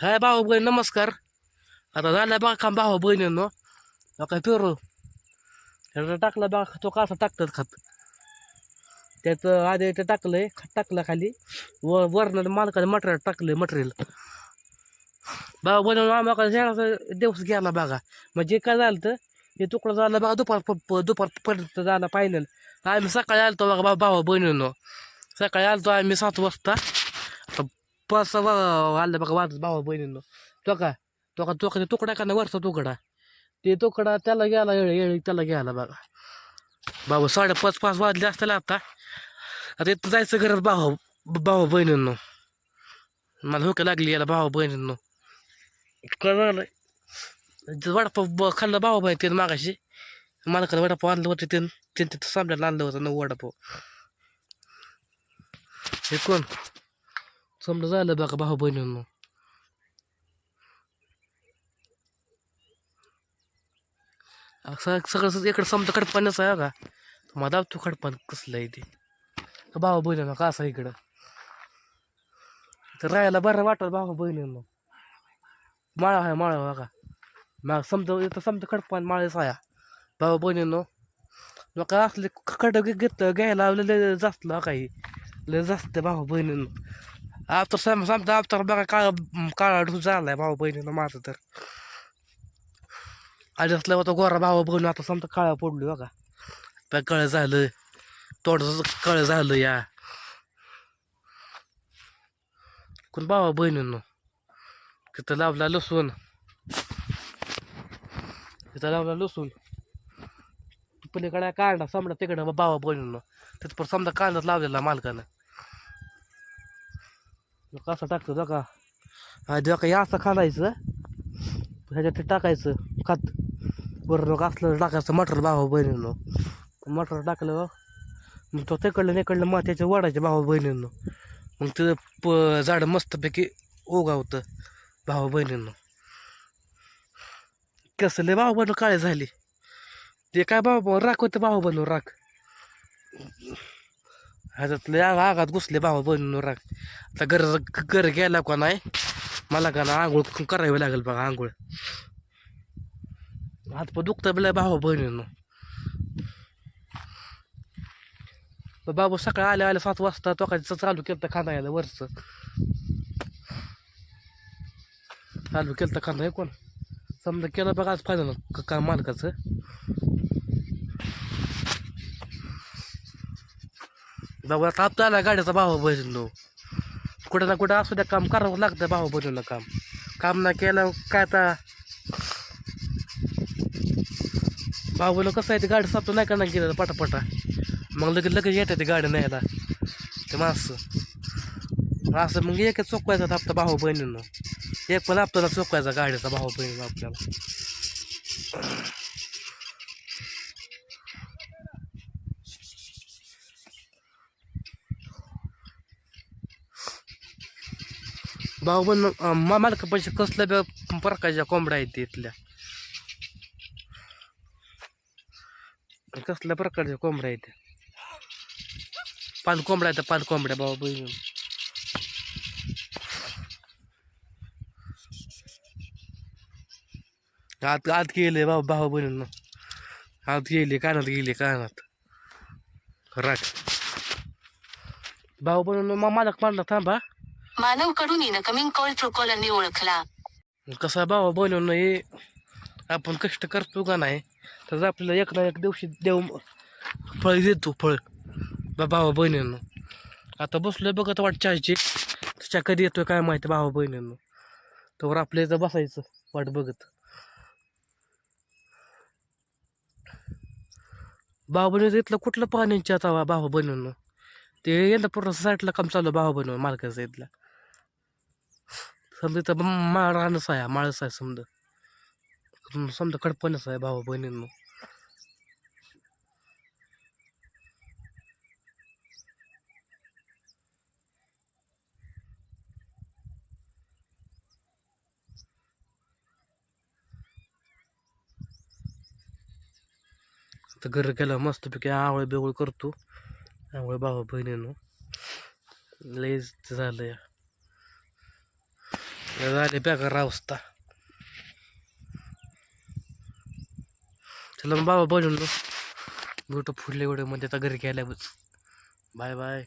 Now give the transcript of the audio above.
हाय भाऊ बहीण नमस्कार आता झाला बघा काम भाऊ बहिणींनो काय पेरू ह्याला टाकला बघा तो कसा टाकतात खात त्याचं आधी ते टाकलंय खत टाकलं खाली व वरण मालकाने मटेरियल टाकलंय मटेरियल भाऊ बनवून आम्हाला शेणाचा दिवस गेला बघा म्हणजे काय झालं तर हे तुकडं झालं बघा दुपार प- दुपारपर्यंत झाला फायनल आम्ही सकाळी आलतो बघा बा भाऊ बहिणींनो सकाळी आलतो आम्ही सात वाजता आता पाच सहा वा- आलं बघा वाजत भावा बहिणींनो तो का तो का तो का तुकडा का ना वरचा तुकडा ते तुकडा त्याला गेला येळी येळ त्याला गेला बघा बाबा साडेपाच पाच वाजले असताना आता आता इथं जायचं गरज भावा भावा बहिणींनो मला हुक लागली याला भावा बहिणींनो काय झालं वडापाव ब- खाल्लं भावा बहिणी त्यानं मागाशी मला कधी वडापाव आणलं होतं ते त्यांनी तिथं सामन्याला आणलं होतं नऊ वडापाव हे कोण समजा झालं बघा भाऊ बहिणींनो सगळं इकडं समजा खडपाण्याच आहे का मला दाबतो खडपान कसलं आहे ते भाऊ बहिणींनो का असं इकडं तर राहायला बरं वाटत भाऊ बहिणींनो माळा आहे माळा बघा मग समजा इथं समजा खडपान माळेच आहे भाऊ बहिणींनो मग काय असले खड घेत घ्यायला लय जास्त काही लय जास्त भाऊ बहिणींनो आता सम समजा आता बघा काळा काळा ढूस झालाय भाऊ बहिणीनं माझं तर आधी असलं होतं गोरा भावा बहिणी आता समजा काळा पडलो बघा त्या कळ झालं तोंडाचं कळ झालं या कोण भावा बहिणींनो तिथं लावला लसूण तिथं लावला लसूण पलीकडे कांदा समजा तिकडं बाबा बहिणींनो तिथं पण समजा कांदाच लावलेला मालकानं कसं टाकतो तो का जेव्हा का असं खालायचं ह्याच्यात ते टाकायचं खात. बरं असलं टाकायचं मटर भावा बहिणींनो. मटर टाकलं मग तो तिकडलं निकडलं मग त्याच्या वाढायचे भावा बहिणींनो. मग ते प झाड मस्तपैकी उगावतं भावा बहिणींनो. कसं लय भाऊ बनव काळे झाली. ते काय भाऊ राख होतं भाऊ बनू राख. ह्याच्यात लय आगात घुसले भावा बहिणींनो राग. आता घर घर गेला का नाही मला का ना आंघोळ करावी लागेल बघा आंघोळ. हात पण दुखता बिला भावा बहिणींनो. बाबू सकाळी आल्या आल्या सात वाजता तो काय चालू केलं तर खांदा यायला वरचं. चालू केलं तर खांदा आहे कोण? समजा केलं बघा आज फायनल का मालकाचं. बाबा आता झाला आला गाडीचा बहिणीनो कुठं ना कुठं असू द्या काम करावं लागतं भाऊ बहिणीला काम. काम ना केलं काय आता? भाऊला कसं आहे ते गाडी सापतो नाही का नाही गेलं पटापटा? मग लगेच लगेच येते ते गाडी न्यायला. ते माणसं. असं मग एकच चोकवायचा हप्ता भाऊ बहिणींनो. एक पण हप्ताला चोकवायचा गाडीचा भाऊ बहिणी आपल्याला. भाऊ बहिण मला पैसे कसल्या बी प्रकारच्या कोंबड्या आहेत इथल्या कसल्या प्रकारच्या कोंबड्या आहेत पान कोंबड्या आहेत पान कोंबड्या भाऊ बहिणी. आत आत गेले भाऊ भाऊ बहिणींनो. आत गेले कानात गेले कानात. राख. भाऊ बहिणींना मालक मांडला थांबा. मानवकडून इनकमिंग कॉल ट्रुकॉलरने ओळखला. कसा भावा बनवणं हे आपण कष्ट करतो का नाही? तर आपल्याला एक ना एक दिवशी देव फळ देतो फळ. बा भावा बहिणींनो. आता बसलोय बघत वाट चहाची तिच्या कधी येतोय काय माहिती भावा बहिणींनो. तोवर आपल्या इथं बसायचं वाट बघत. भावा बहिणी इथलं कुठलं पाण्याची आता भावा बहिणींनो? ते यंदा पूर्ण साईडला काम चालू भावा बहिणी मालकाचं इथला. समजा इथं माळ राहणंच आहे माळच आहे समजा. समजा कडपणच आहे भावा बहिणींनो तर घर गेला मस्तपैकी आवळ बिवळ करतो. आवळ भावा बहिणींनो लयच झालं या. झाले बेकार अवस्था चला मग बाबा बनवून फुडले एवढे व्हिडिओमध्ये आता घरी गेल्या बाय बाय